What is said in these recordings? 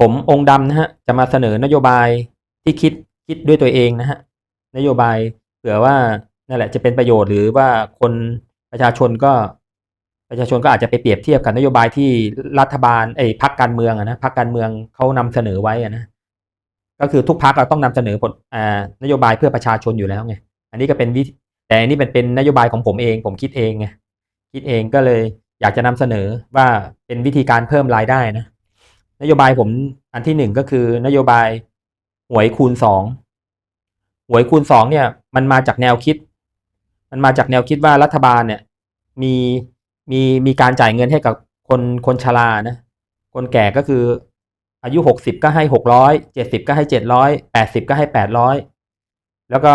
ผมองค์ดำนะฮะจะมาเสนอนโยบายที่คิดคิดด้วยตัวเองนะฮะนโยบายเผื่อว่านั่นแหละจะเป็นประโยชน์หรือว่าคนประชาชนก็ประชาชนก็อาจจะไปเปรียบเทียบกับนโยบายที่รัฐบาลไอ้พักการเมืองนะพักการเมืองเขานำเสนอไว้นะก็คือทุกพักเราต้องนำเสนอผลอ่านโยบายเพื่อประชาชนอยู่แล้วไงอันนี้ก็เป็นวิธีแต่อันนี้เป็นเป็นนโยบายของผมเอง ผมคิดเองไงคิดเองก็เลยอยากจะนำเสนอว่าเป็นวิธีการเพิ่มรายได้นะ นโยบายผมอันที่หนึ่งก็คือนโยบายหวยคูณสองหวยคูณสองเนี่ย มันมาจากแนวคิด มันมาจากแนวคิดว่ารัฐบาลเนี่ย มีมีมีการจ่ายเงินให้กับคนคนชรานะ คนแก่ก็คือ อายุหกสิบก็ให้หกร้อยเจ็ดสิบก็ให้เจ็ดร้อยแปดสิบก็ให้แปดร้อยแล้วก็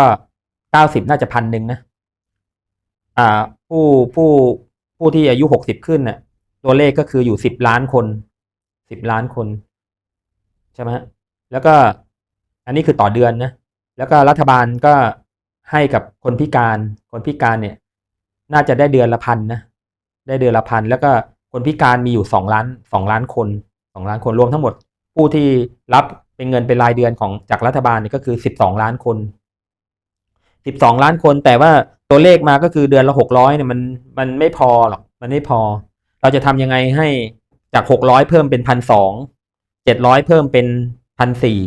เก้าสิบน่าจะพันหนึ่งนะอ่าผู้ผู้ผู้ที่อายุหกสิบขึ้นน่ะ ตัวเลขก็คืออยู่สิบล้านคน สิบล้านคนใช่ไหมแล้วก็อันนี้คือต่อเดือนนะแล้วก็รัฐบาลก็ให้กับคนพิการ คนพิการเนี่ย น่าจะได้เดือนละพันนะได้เดือนละพันแล้วก็คนพิการมีอยู่สองล้านสองล้านคนสองล้านคนรวมทั้งหมด ผู้ที่รับเป็นเงินเป็นรายเดือนของจากรัฐบาลเนี่ยก็คือสิบสองล้านคนสิบสองล้านคน แต่ว่าตัวเลขมาก็คือเดือนละหกร้อยเนี่ยมันมันไม่พอหรอกมันไม่พอ เราจะทำยังไงให้ จากหกร้อยเพิ่มเป็นพันสองเจ็ดร้อยเพิ่มเป็นพันสี่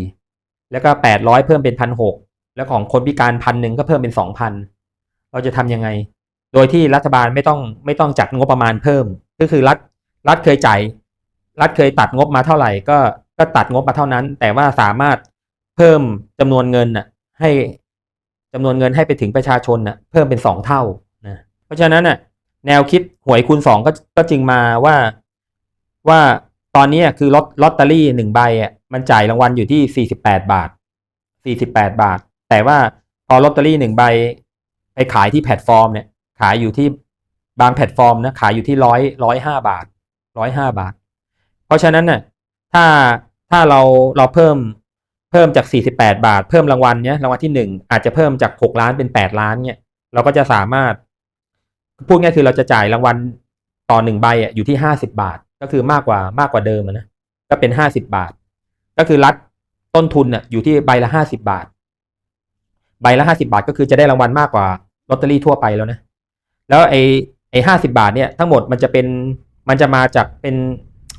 แล้วก็แปดร้อยเพิ่มเป็นพันหกแล้วของคนพิการพันหนึ่งก็เพิ่มเป็นสองพันเราจะทำยังไง โดยที่รัฐบาลไม่ต้องไม่ต้องจัดงบประมาณเพิ่ม ก็คือรัฐรัฐเคยจ่ายรัฐเคยตัดงบมาเท่าไหร่ ก็ก็ตัดงบมาเท่านั้น แต่ว่าสามารถเพิ่มจำนวนเงินน่ะให้จำนวนเงินให้ไปถึงประชาชนน่ะเพิ่มเป็นสองเท่านะเพราะฉะนั้นน่ะแนวคิดหวยคูณสองก็ก็จึงมาว่า ว่าตอนนี้คือลอตลอตเตอรี่หนึ่งใบอะมันจ่ายรางวัลอยู่ที่สี่สิบแปดบาทสี่สิบแปดบาท แต่ว่าพอลอตเตอรี่หนึ่งใบไปขายที่แพลตฟอร์มเนี่ยขายอยู่ที่บางแพลตฟอร์มนะขายอยู่ที่ร้อยร้อยห้าบาทร้อยห้าบาท เพราะฉะนั้นน่ะถ้าถ้าเราเราเพิ่มเพิ่มจากสี่สิบแปดบาท เพิ่มรางวัลเนี้ยรางวัลที่หนึ่งอาจจะเพิ่มจากหกล้านเป็นแปดล้านเนี่ยเราก็จะสามารถ พูดง่ายคือเราจะจ่ายรางวัลต่อหนึ่งใบอะอยู่ที่ห้าสิบาท ก็คือมากกว่ามากกว่าเดิมนะก็เป็นห้าสิบาท ก็คือรัดต้นทุนอะอยู่ที่ใบละห้าสิบาท ใบละห้าสิบาทก็คือจะได้รางวัลมากกว่าลอตเตอรี่ทั่วไปแล้วนะ แล้วไอ้ไอ้ห้าสิบาทเนี่ยทั้งหมดมันจะเป็นมันจะมาจากเป็น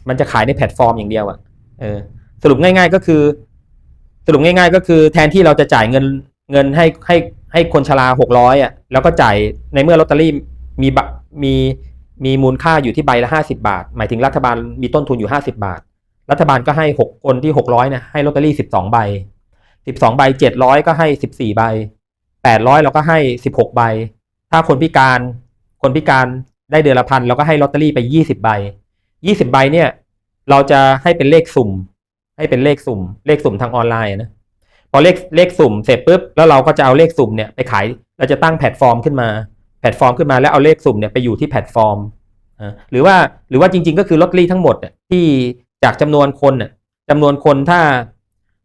มันจะขายในแพลตฟอร์มอย่างเดียวอะ่ะเออสรุปง่าย ๆก็คือ สรุปง่าย ๆ ก็คือแทนที่เราจะจ่ายเงินเงินให้ให้ให้คนชราหกร้อยอะแล้วก็จ่ายในเมื่อลอตเตอรี่มีบมี มีมูลค่าอยู่ที่ใบละห้าสิบาท หมายถึงรัฐบาลมีต้นทุนอยู่ห้าสิบาท รัฐบาลก็ให้หกคนที่หกร้อยเนี่ยให้ลอตเตอรี่สิบสองใบสิบสองใบเจ็ดร้อยก็ให้สิบสี่ใบแปดร้อยเราก็ให้สิบหกใบ ถ้าคนพิการ คนพิการได้เดือนละพันเราก็ให้ลอตเตอรี่ไปยี่สิบใบยี่สิบใบเนี่ย เราจะให้เป็นเลขสุ่ม ให้เป็นเลขสุ่ม เลขสุ่มทางออนไลน์นะ พอเลขเลขสุ่มเสร็จปุ๊บ แล้วเราก็จะเอาเลขสุ่มเนี่ยไปขาย เราจะตั้งแพลตฟอร์มขึ้นมา พลตฟอร์มขึ้นมาแล้วเอาเลขสุ่มเนี่ยไปอยู่ที่แพลตฟอร์มหรือว่าหรือว่าจริง ๆ ก็คือลอตเตอรี่ทั้งหมดที่จากจำนวนคนเนี่ยจำนวนคนถ้า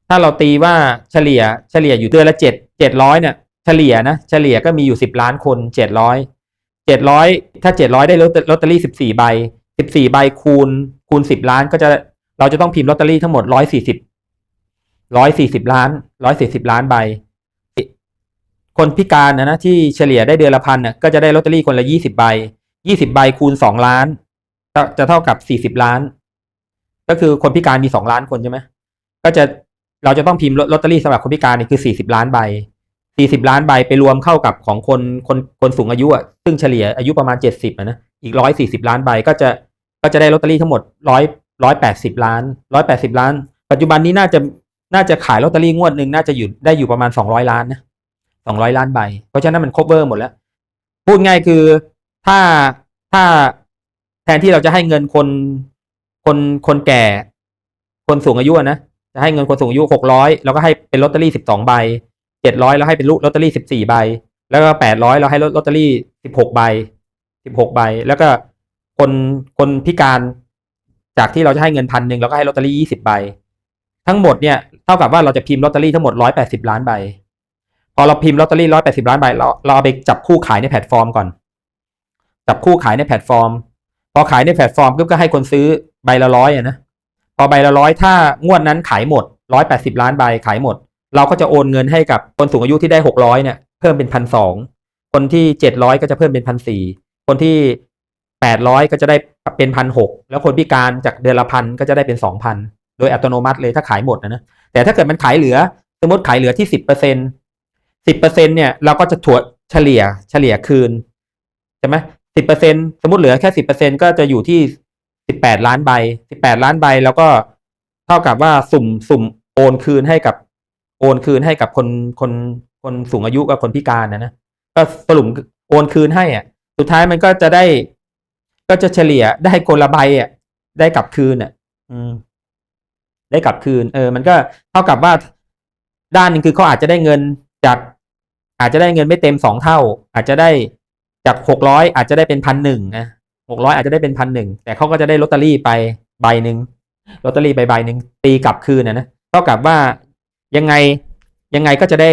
ถ้าเราตีว่าเฉลี่ยเฉลี่ยอยู่เดือนละเจ็ดเจ็ดร้อยเนี่ยเฉลี่ยนะเฉลี่ยก็มีอยู่สิบล้านคนเจ็ดร้อยเจ็ดร้อยถ้าเจ็ดร้อยได้ลอตเตอรี่สิบสี่ใบสิบสี่ใบคูณคูณสิบล้านก็จะเราจะต้องพิมพ์ลอตเตอรี่ทั้งหมดร้อยสี่สิบร้อยสี่สิบล้านร้อยสี่สิบล้านใบ คนพิการนะนะที่เฉลี่ยได้เดือนละพันน่ะก็จะได้ลอตเตอรี่คนละยี่สิบใบยี่สิบใบคูณสองล้านจะจะเท่ากับสี่สิบล้าน ก็คือคนพิการมีสองล้านคนใช่ไหมก็จะเราจะต้องพิมพ์ลอตเตอรี่สำหรับคนพิการนี่คือสี่สิบล้านใบสี่สิบล้านใบไปรวมเข้ากับของคนคนคนสูงอายุอะซึ่งเฉลี่ยอายุประมาณเจ็ดสิบนะอีกร้อยสี่สิบล้านใบก็จะก็จะได้ลอตเตอรี่ทั้งหมดร้อยร้อยแปดสิบล้านร้อยแปดสิบล้าน ปัจจุบันนี้น่าจะน่าจะขายลอตเตอรี่งวดหนึ่งน่าจะอยู่ได้อยู่ประมาณสองร้อยล้านนะ สองร้อยล้านใบ เพราะฉะนั้นมันครอบเวอร์หมดแล้ว พูดง่ายคือถ้าถ้าแทนที่เราจะให้เงินคนคนคนแก่ คนสูงอายุนะจะให้เงินคนสูงอายุหกร้อยแล้วก็ให้เป็นลอตเตอรี่สิบสองใบเจ็ดร้อยแล้วให้เป็นลอตเตอรี่สิบสี่ใบ แล้วก็แปดร้อยเราให้ลอตเตอรี่สิบหกใบสิบหกใบ แล้วก็คนคนพิการจากที่เราจะให้เงินพันหนึ่งเราก็ให้ลอตเตอรี่ยี่สิบใบ ทั้งหมดเนี่ยเท่ากับว่าเราจะพิมพ์ลอตเตอรี่ทั้งหมดร้อยแปดสิบล้านใบ พอเราพิมพ์ลอตเตอรี่ร้อยแปดสิบล้านใบเราเราเอาไปจับคู่ขายในแพลตฟอร์มก่อน จับคู่ขายในแพลตฟอร์ม พอขายในแพลตฟอร์มก็ให้คนซื้อใบละร้อยนะพอใบละร้อยถ้างวดนั้นขายหมดร้อยแปดสิบล้านใบขายหมด เราก็จะโอนเงินให้กับคนสูงอายุที่ได้หกร้อยเนี่ยเพิ่มเป็นพันสองคนที่เจ็ดร้อยก็จะเพิ่มเป็นพันสี่คนที่แปดร้อยก็จะได้เป็นพันหกแล้วคนพิการจากเดือนละพันก็จะได้เป็นสองพันโดยอัตโนมัติเลยถ้าขายหมดนะนะแต่ถ้าเกิดมันขายเหลือ สมมติขายเหลือที่สิบเปอร์เซ็น สิบเปอร์เซ็นเนี่ยเราก็จะถัวเฉลี่ยเฉลี่ยคืนใช่ไหมสิบเปอร์เซ็นสมมติเหลือแค่สิบเปอร์เซ็นก็จะอยู่ที่สิบแปดล้านใบสิบแปดล้านใบแล้วก็เท่ากับว่าสุ่มสุ่มโอนคืนให้กับโอนคืนให้กับคนคนคนสูงอายุกับคนพิการนะนะก็สรุปโอนคืนให้อะ สุดท้ายมันก็จะได้ ก็จะเฉลี่ยได้คนละใบอะ ได้กลับคืนอะ อืม ได้กลับคืน เออ มันก็เท่ากับว่าด้านหนึงคือเขาอาจจะได้เงินจาก อาจจะได้เงินไม่เต็มสองเท่า อาจจะได้จากหกร้อยอาจจะได้เป็นพันหนึ่งนะหกร้อยอาจจะได้เป็นพันหนึ่งแต่เขาก็จะได้ลอตเตอรี่ไปใบหนึ่งลอตเตอรี่ไปใบหนึ่งตีกลับคืนนะนะเท่ากับว่ายังไงยังไงก็จะได้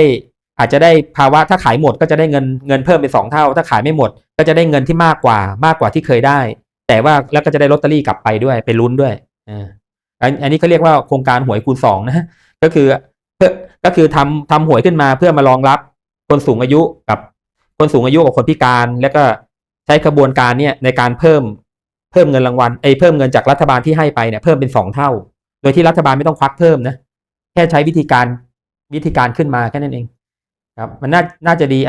อาจจะได้ภาวะถ้าขายหมดก็จะได้เงินเงินเพิ่มเป็นสองเท่า ถ้าขายไม่หมดก็จะได้เงินที่มากกว่ามากกว่าที่เคยได้ แต่ว่าแล้วก็จะได้ลอตเตอรี่กลับไปด้วยไปลุ้นด้วยอันอันนี้เขาเรียกว่าโครงการหวยคูณสองนะก็คือเพื่อก็คือทำทำหวยขึ้นมาเพื่อมารองรับ คนสูงอายุกับคนสูงอายุกับคนพิการ แล้วก็ใช้กระบวนการเนี่ยในการเพิ่มเพิ่มเงินรางวัลไอ้เพิ่มเงินจากรัฐบาลที่ให้ไปเนี่ยเพิ่มเป็นสองเท่า โดยที่รัฐบาลไม่ต้องควักเพิ่มนะแค่ใช้วิธีการวิธีการขึ้นมาแค่นั้นเอง ครับ มันน่าน่าจะดีอะ